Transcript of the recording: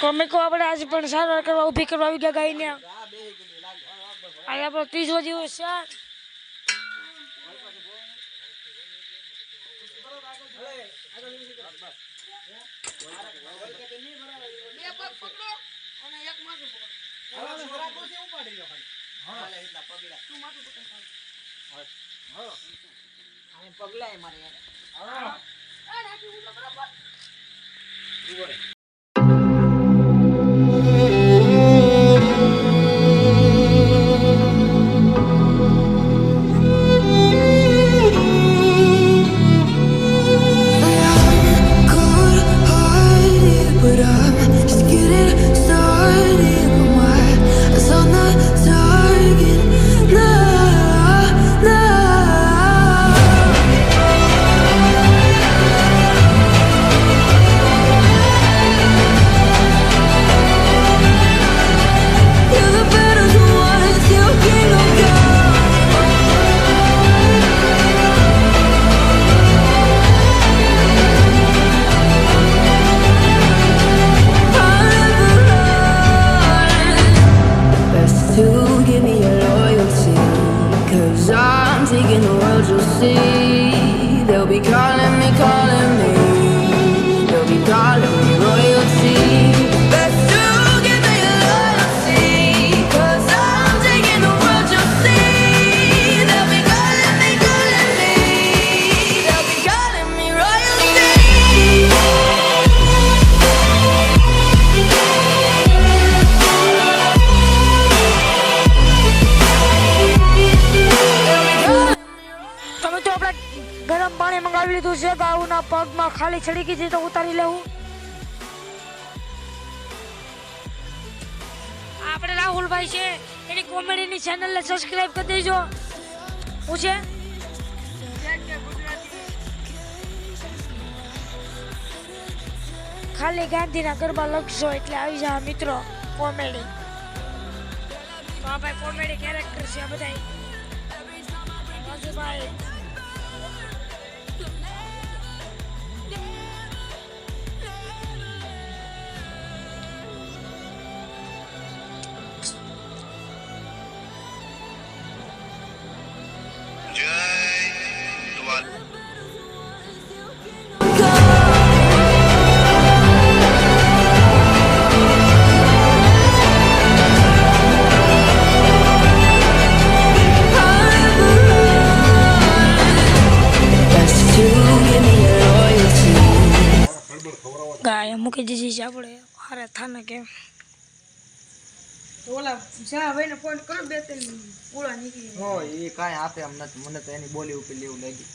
કોમિકો આપણે આજે પણ સારવાર કરવા, ઊભી કરવા આવી ગયા ગાયને. આજે આપણો ત્રીજો દિવસ છે. પગલા મારે Ah, nah, aku belum berapa. Dua. I'm taking the world, you'll see. They'll be calling me, calling me. લીધું છે. ગાઉના પગમાં ખાલી ચડી ગઈ છે, તો ઉતારી લેવું. આપણે રાહુલભાઈ છે, એની કોમેડીની ચેનલને સબસ્ક્રાઇબ કરી દેજો. હું છે? ખાલી ગાંધીના ગરબા લખશો એટલે આવી જા મિત્રો, કોમેડી. તો કોમેડી કેરેક્ટર છે બધા રાજુભાઈ ગાય મૂકી દીધી છે આપણે. હારે થાને કેમ? ઓલા શા ભાઈને ફોન કરો બે ત્રણ ઓળા નીકળી હો એ કાંઈ આપે એમ નથી. મને તો એની બોલી ઉપર લેવું લાગી